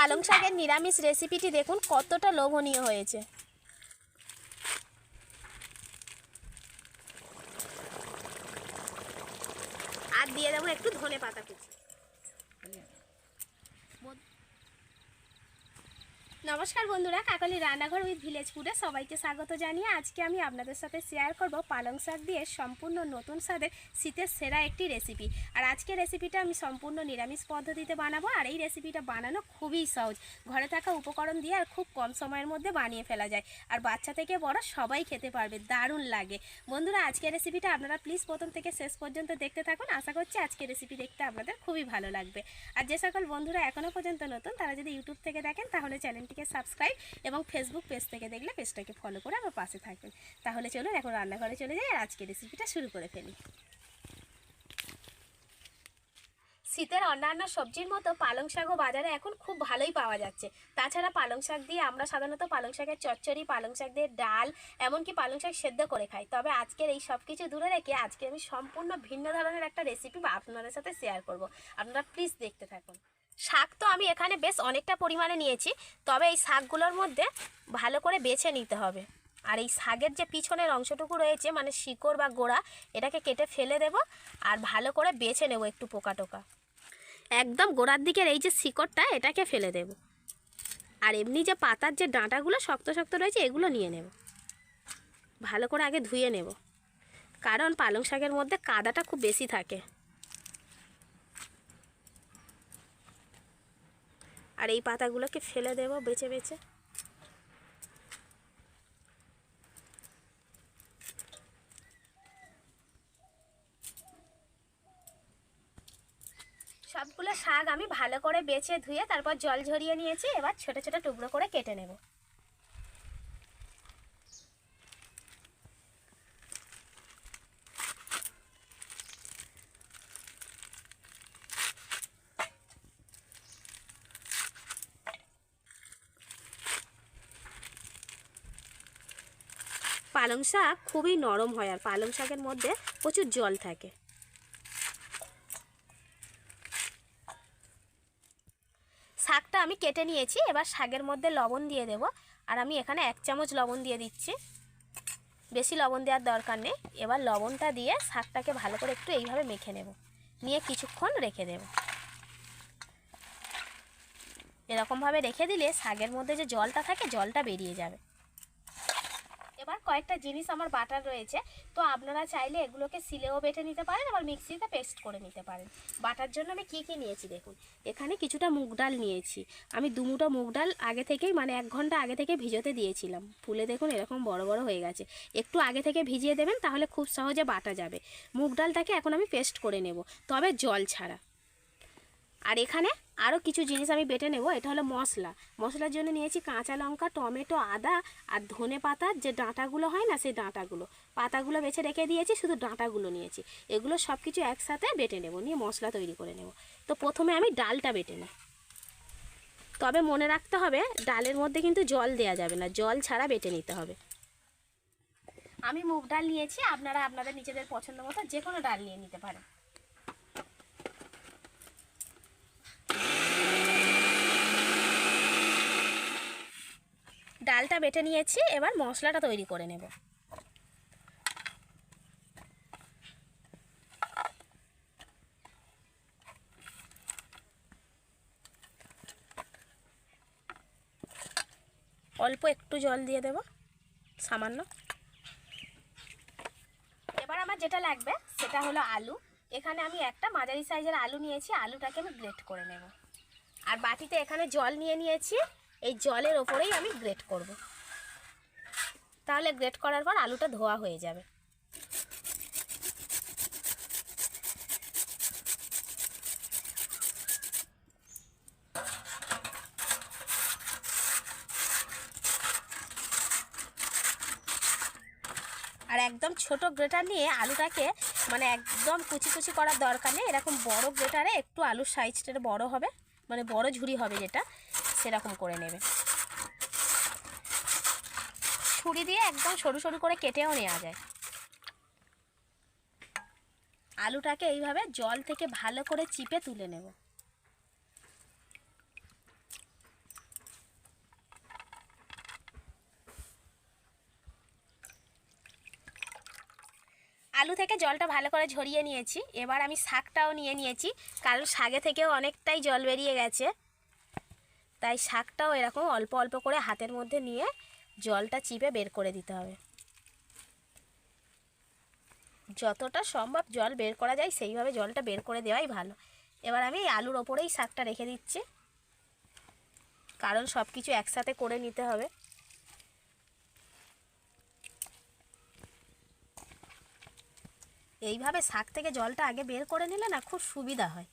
পালং শাকের নিরামিষ রেসিপিটি দেখুন, কতটা লোভনীয় হয়েছে। আর দিয়ে দেবো একটু ধনে পাতা কুচি। নমস্কার বন্ধুরা, কাকলি রান্নাঘর উইথ ভিলেজ ফুডে সবাইকে স্বাগত জানিয়ে আজকে আমি আপনাদের সাথে শেয়ার করব পালং শাক দিয়ে সম্পূর্ণ নতুন স্বাদের শীতের সেরা একটি রেসিপি আর আজকে রেসিপিটা আমি সম্পূর্ণ নিরামিষ পদ্ধতিতে বানাবো, আর এই রেসিপিটা বানানো খুবই সহজ। ঘরে থাকা উপকরণ দিয়ে আর খুব কম সময়ের মধ্যে বানিয়ে ফেলা যায়। আর বাচ্চা থেকে বড় সবাই খেতে পারবে, দারুণ লাগে। বন্ধুরা, আজকের রেসিপিটা আপনারা প্লিজ প্রথম থেকে শেষ পর্যন্ত দেখতে থাকুন। আশা করছি আজকে রেসিপি দেখতে আপনাদের খুবই ভালো লাগবে। আর যে সকল বন্ধুরা এখনও পর্যন্ত নতুন, তারা যদি ইউটিউব থেকে দেখেন, তাহলে চ্যানেলটিকে সাবস্ক্রাইব এবং ফেসবুক পেজ থেকে দেখলে পেজটাকে ফলো করে আমার পাশে থাকবেন। তাহলে চলুন এখন রান্নাঘরে চলে যাই আর আজকের রেসিপিটা শুরু করে ফেলি। শীতের অন্যান্য সবজির মতো পালং শাকও বাজারে এখন খুব ভালোই পাওয়া যাচ্ছে। তাছাড়া পালং শাক দিয়ে আমরা সাধারণত পালং শাকের চচ্চড়ি, পালং শাক দিয়ে ডাল, এমনকি পালং শাক সেদ্ধ করে খাই। তবে আজকের এই সব কিছু দূরে রেখে আজকে আমি সম্পূর্ণ ভিন্ন ধরনের একটা রেসিপি আপনাদের সাথে শেয়ার করব। আপনারা প্লিজ দেখতে থাকুন। শাক তো আমি এখানে বেশ অনেকটা পরিমাণে নিয়েছি, তবে এই শাকগুলোর মধ্যে ভালো করে বেছে নিতে হবে। আর এই শাকের যে পিছনের অংশটুকু রয়েছে মানে শিকড় বা গোড়া, এটাকে কেটে ফেলে দেব আর ভালো করে বেছে নেব একটু পোকা টোকা। একদম গোড়ার দিকের এই যে শিকড়টা, এটাকে ফেলে দেব। আর এমনি যে পাতার যে ডাঁটাগুলো শক্ত শক্ত রয়েছে, এগুলো নিয়ে নেব। ভালো করে আগে ধুয়ে নেব। কারণ পালং শাকের মধ্যে কাদাটা খুব বেশি থাকে। আর এই পাতাগুলোকে ফেলে দেব বেছে বেছে। সবগুলো শাক আমি ভালো করে বেছে ধুয়ে তারপর জল ঝরিয়ে নিয়েছি, এবার ছোট ছোট টুকরো করে কেটে নেব। পালং শাক খুবই নরম হয়, আর পালং শাকের মধ্যে প্রচুর জল থাকে। শাকটা আমি কেটে নিয়েছি, এবার শাকের মধ্যে লবণ দিয়ে দেব। আর আমি এখানে এক চামচ লবণ দিয়ে দিচ্ছি। বেশি লবণ দেওয়ার দরকার নেই। এবার লবণটা দিয়ে শাকটাকে ভালো করে একটু এইভাবে মেখে নেব। নিয়ে কিছুক্ষণ রেখে দেব। এরকমভাবে রেখে দিলে শাকের মধ্যে যে জলটা থাকে, জলটা বেরিয়ে যাবে। এবার কয়েকটা জিনিস আমার বাটার রয়েছে। তো আপনারা চাইলে এগুলোকে সিলেও বেটে নিতে পারেন, আবার মিক্সিতে পেস্ট করে নিতে পারেন। বাটার জন্য আমি কী কী নিয়েছি দেখুন। এখানে কিছুটা মুগ ডাল নিয়েছি। আমি দুমুটো মুগ ডাল আগে থেকেই মানে এক ঘণ্টা আগে থেকে ভিজোতে দিয়েছিলাম। ফুলে দেখুন এরকম বড় বড় হয়ে গেছে। একটু আগে থেকে ভিজিয়ে দেবেন, তাহলে খুব সহজে বাটা যাবে। মুগ ডালটাকে এখন আমি পেস্ট করে নেব, তবে জল ছাড়া। আর এখানে আরও কিছু জিনিস আমি বেটে নেব, এটা হলো মশলা। মশলার জন্য নিয়েছি কাঁচা লঙ্কা, টমেটো, আদা আর ধনে পাতার যে ডাঁটাগুলো হয় না সেই ডাঁটাগুলো। পাতাগুলো বেছে রেখে দিয়েছি, শুধু ডাঁটাগুলো নিয়েছি। এগুলো সব কিছু একসাথে বেটে নেব, নিয়ে মশলা তৈরি করে নেব। তো প্রথমে আমি ডালটা বেটে নেব তবে মনে রাখতে হবে, ডালের মধ্যে কিন্তু জল দেওয়া যাবে না, জল ছাড়া বেটে নিতে হবে। আমি মুগ ডাল নিয়েছি, আপনারা আপনাদের নিজেদের পছন্দ মতো যে কোনো ডাল নিয়ে নিতে পারেন। ডালটা বেটে নিয়েছি, এবার মশলাটা তৈরি করে নেব। অল্প একটু জল দিয়ে দেব, সামান্য। এবার আমার যেটা লাগবে, সেটা হলো আলু। এখানে আমি একটা মাঝারি সাইজের আলু নিয়েছি, আলুটাকে আমি গ্রেট করে নেব। আর বাটিতে এখানে জল নিয়ে নিয়েছি এই জলের ওপরেই আমি গ্রেট করব। তাহলে গ্রেট করার পর আলুটা ধোয়া হয়ে যাবে। আর একদম ছোট গ্রেটার নিয়ে আলুটাকে মানে একদম কুচি কুচি করার দরকার নেই। এরকম বড় গ্রেটারে একটু আলুর সাইজটা বড় হবে মানে বড় ঝুড়ি হবে যেটা। সেরকম করে নেবে। ছুরি দিয়ে একদম সরু সরু করে কেটেও নেওয়া যায়। আলুটাকে এইভাবে জল থেকে ভালো করে চিপে তুলে নেব। আলু থেকে জলটা ভালো করে ঝরিয়ে নিয়েছি। এবার আমি শাকটাও নিয়ে নিয়েছি। কারণ শাগে থেকেও অনেকটাই জল বেরিয়ে গেছে। তাই শাকটাও এরকম অল্প অল্প করে হাতের মধ্যে নিয়ে জলটা চিপে বের করে দিতে হবে। যতটা সম্ভব জল বের করা যায়, সেইভাবে জলটা বের করে দেওয়াই ভালো। এবার আমি আলুর ওপরেই শাকটা রেখে দিচ্ছি। কারণ সব কিছু একসাথে করে নিতে হবে। এইভাবে শাক থেকে জলটা আগে বের করে নিলে না খুব সুবিধা হয়।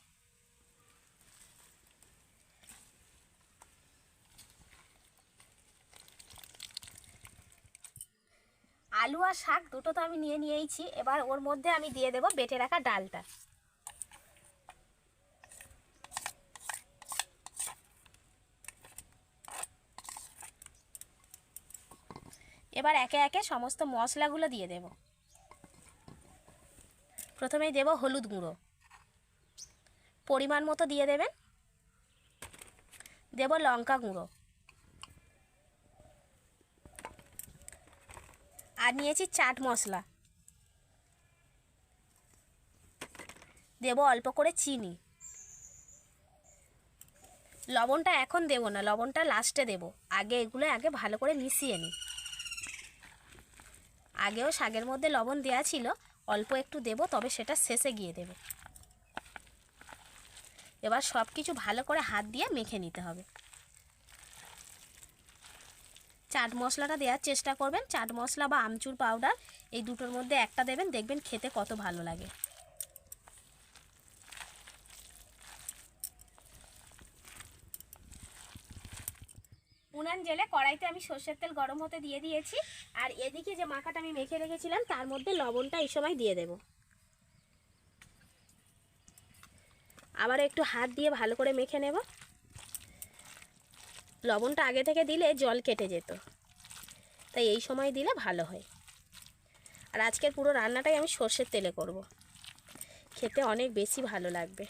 আলু আর শাক দুটো তো আমি নিয়ে নিয়েইছি। এবার ওর মধ্যে আমি দিয়ে দেব বেটে রাখা ডালটা। এবার একে একে সমস্ত মশলাগুলো দিয়ে দেব। প্রথমেই দেব হলুদ গুঁড়ো। পরিমাণ মতো দিয়ে দেবেন। দেব লঙ্কা গুঁড়ো। আর নিয়েছি চাট মশলা। দেব অল্প করে চিনি। লবণটা এখন দেব না, লবণটা লাস্টে দেব। আগে এগুলো আগে ভালো করে মিশিয়ে নিই। আগেও শাকের মধ্যে লবণ দেওয়া ছিল, অল্প একটু দেব, তবে সেটা শেষে গিয়ে দেব। এবার সব কিছু ভালো করে হাত দিয়ে মেখে নিতে হবে। চাট মশলাটা দেওয়ার চেষ্টা করবেন। চাট মশলা বা আমচুর পাউডার এই দুটোর মধ্যে একটা দেবেন, দেখবেন খেতে কত ভালো লাগে। উনান জেলে কড়াইতে আমি সর্ষের তেল গরম হতে দিয়ে দিয়েছি। আর এদিকে যে মাখাটা আমি মেখে রেখেছিলাম, তার মধ্যে লবণটা এই সময় দিয়ে দেব। আবার একটু হাত দিয়ে ভালো করে মেখে নেব। লবণটা আগে থেকে দিলে জল কেটে যেত। তাই এই সময় দিলে ভালো হয়। আর আজকের পুরো রান্নাটাই আমি সর্ষের তেলে করব। খেতে অনেক বেশি ভালো লাগবে।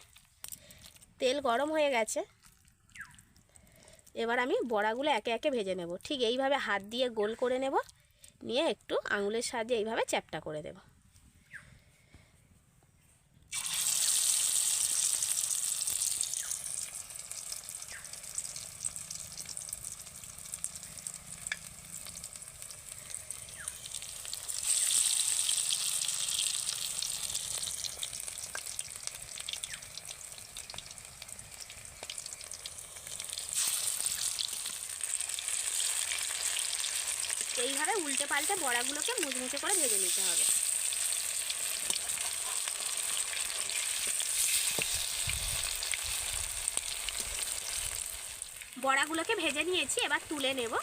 তেল গরম হয়ে গেছে। এবার আমি বড়াগুলো একে একে ভেজে নেব। ঠিক এইভাবে হাত দিয়ে গোল করে নেব। নিয়ে একটু আঙুলের সাহায্যে এইভাবে চ্যাপটা করে দেব। এইভাবে উল্টে পাল্টে বড়াগুলোকে মুচমুচে করে ভেজে নিতে হবে। বড়াগুলোকে ভেজে নিয়েছি, এবার তুলে নেব।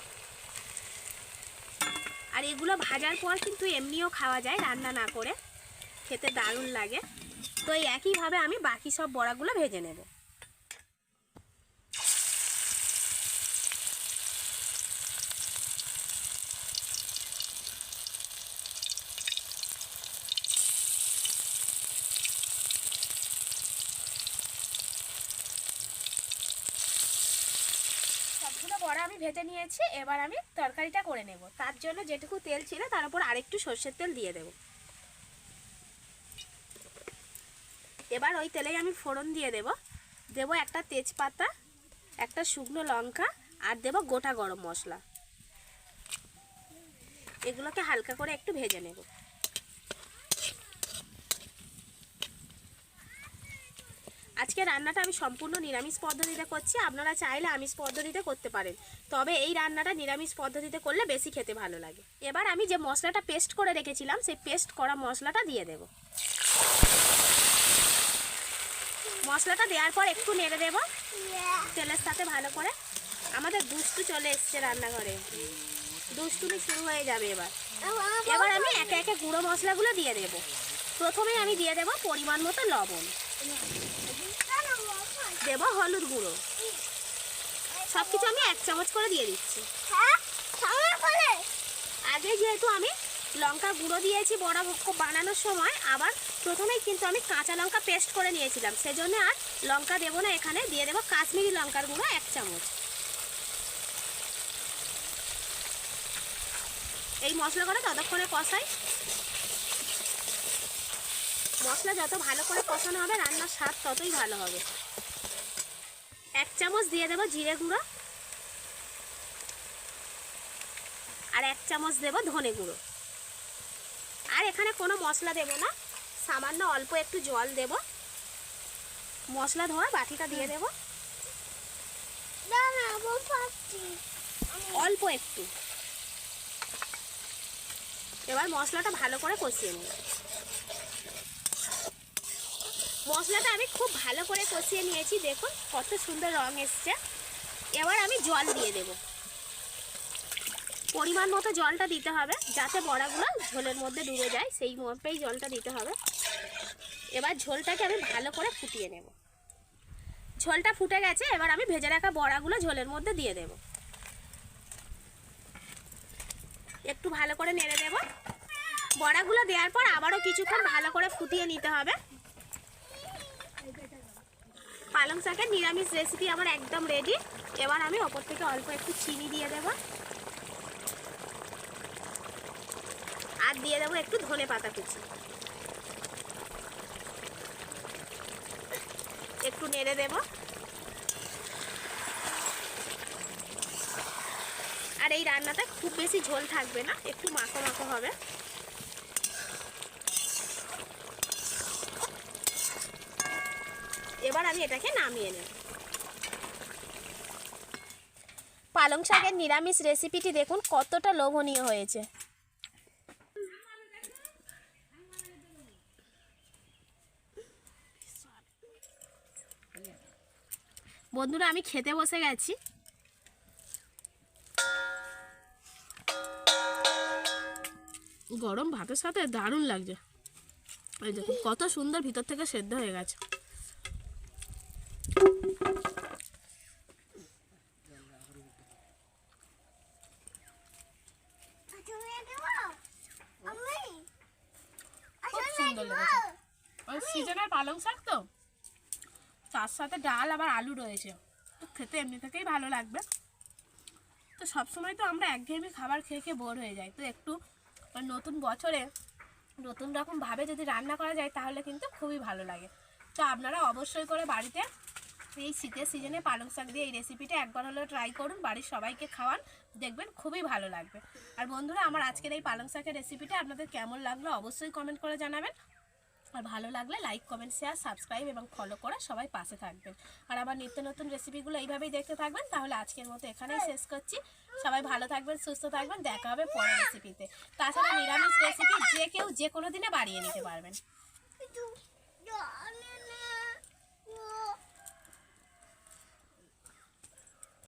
আর এগুলো ভাজার পর কিন্তু এমনিও খাওয়া যায় রান্না না করে। খেতে দারুণ লাগে। তো একইভাবে আমি বাকি সব বড়াগুলো ভেজে নেব। বড়া আমি ভেজে নিয়েছি, এবার আমি তরকারিটা করে নেব। তার জন্য যেটুকু তেল ছিল তার উপর আরেকটু সর্ষের তেল দিয়ে দেব। এবার ওই তেলেই আমি ফোড়ন দিয়ে দেব। দেব একটা তেজপাতা, একটা শুকনো লঙ্কা, আর দেব গোটা গরম মশলা। এগুলোকে হালকা করে একটু ভেজে নেব। আজকে রান্নাটা আমি সম্পূর্ণ নিরামিষ পদ্ধতিতে করছি। আপনারা চাইলে আমিষ পদ্ধতিতে করতে পারেন। তবে এই রান্নাটা নিরামিষ পদ্ধতিতে করলে বেশি খেতে ভালো লাগে। এবার আমি যে মশলাটা পেস্ট করে রেখেছিলাম, সেই পেস্ট করা মশলাটা দিয়ে দেব। মশলাটা দেওয়ার পর একটু নেড়ে দেব। তেলের সাথে ভালো করে। আমাদের দুষ্টু চলে এসছে রান্নাঘরে। দুষ্টুমি শুরু হয়ে যাবে এবার। এবার আমি একে একে গুঁড়ো মশলাগুলো দিয়ে দেব। প্রথমে আমি দিয়ে দেব পরিমাণ মতো লবণ। দেব হলুদ গুঁড়ো। সব কিছু আমি এক চামচ করে দিয়ে দিচ্ছি। আগে যেহেতু আমি লঙ্কা গুঁড়ো দিয়েছি বড়া বানানোর সময় আবার প্রথমেই কিন্তু আমি কাঁচা লঙ্কা পেস্ট করে নিয়েছিলাম। সেজন্য আর লঙ্কা দেবো না এখানে দিয়ে দেবো কাশ্মীরি লঙ্কার গুঁড়ো এক চামচ। এই মশলা করে ততক্ষণে কষাই। মশলা যত ভালো করে কষানো হবে রান্নার স্বাদ ততই ভালো হবে। এক চামচ দিয়ে দেবো জিরে গুঁড়ো আর এক চামচ দেবো ধনে গুঁড়ো। আর এখানে কোনো মশলা দেব না সামান্য অল্প একটু জল দেব। মশলা ধোয়া বাটিটা দিয়ে দেব। অল্প একটু। এবার মশলাটা ভালো করে কষিয়ে নেব। মশলাটা আমি খুব ভালো করে কষিয়ে নিয়েছি, দেখুন কত সুন্দর রং এসছে। এবার আমি জল দিয়ে দেব। পরিমাণ মতো জলটা দিতে হবে, যাতে বড়াগুলো ঝোলের মধ্যে ডুবে যায়, সেই মতেই জলটা দিতে হবে। এবার ঝোলটাকে আমি ভালো করে ফুটিয়ে নেব। ঝোলটা ফুটে গেছে, এবার আমি ভেজে রাখা বড়াগুলো ঝোলের মধ্যে দিয়ে দেব। একটু ভালো করে নেড়ে দেব। বড়াগুলো দেওয়ার পর আবারও কিছুক্ষণ ভালো করে ফুটিয়ে নিতে হবে। পালং শাকের নিরামিষ রেসিপি আমার একদম রেডি এবার আমি ওপর থেকে অল্প একটু চিনি দিয়ে দেব। আর দিয়ে দেবো একটু ধনে পাতা কুচি। একটু নেড়ে দেব। আর এই রান্নাটা খুব বেশি ঝোল থাকবে না, একটু মাখো মাখো হবে এবার আমি এটাকে নামিয়ে নেব। পালং শাকের নিরামিষ রেসিপিটি দেখুন, কতটা লোভনীয় হয়েছে। বন্ধুরা, আমি খেতে বসে গেছি। গরম ভাতের সাথে দারুণ লাগছে। কত সুন্দর ভিতর থেকে সেদ্ধ হয়ে গেছে খুব সুন্দর লেগেছে ওই সিজনের পালং শাক তো তার সাথে ডাল আবার আলু রয়েছে। তো খেতে এমনি থেকেই ভালো লাগবে। তো সবসময় তো আমরা একঘেয়েমি খাবার খেয়ে খেয়ে বোর হয়ে যাই। তো একটু নতুন বছরে নতুন রকম ভাবে যদি রান্না করা যায়, তাহলে কিন্তু খুবই ভালো লাগে। তো আপনারা অবশ্যই করে বাড়িতে এই শীতের সিজনে পালং শাক দিয়ে এই রেসিপিটা একবার হলেও ট্রাই করুন। বাড়ির সবাইকে খাওয়ান। দেখবেন খুবই ভালো লাগবে। আর বন্ধুরা, আমার আজকের এই পালং শাকের রেসিপিটা আপনাদের কেমন লাগল অবশ্যই কমেন্ট করে জানাবেন। আর ভালো লাগলে লাইক কমেন্ট শেয়ার সাবস্ক্রাইব এবং ফলো করে সবাই পাশে থাকবেন। আর আমার নিত্য নতুন রেসিপিগুলো এইভাবেই দেখতে থাকবেন তাহলে আজকের মতো এখানেই শেষ করছি। সবাই ভালো থাকবেন সুস্থ থাকবেন দেখা হবে পরের রেসিপিতে তাছাড়া নিরামিষ রেসিপি যে কেউ যে কোনো দিনে বাড়িয়ে নিতে পারবেন। doa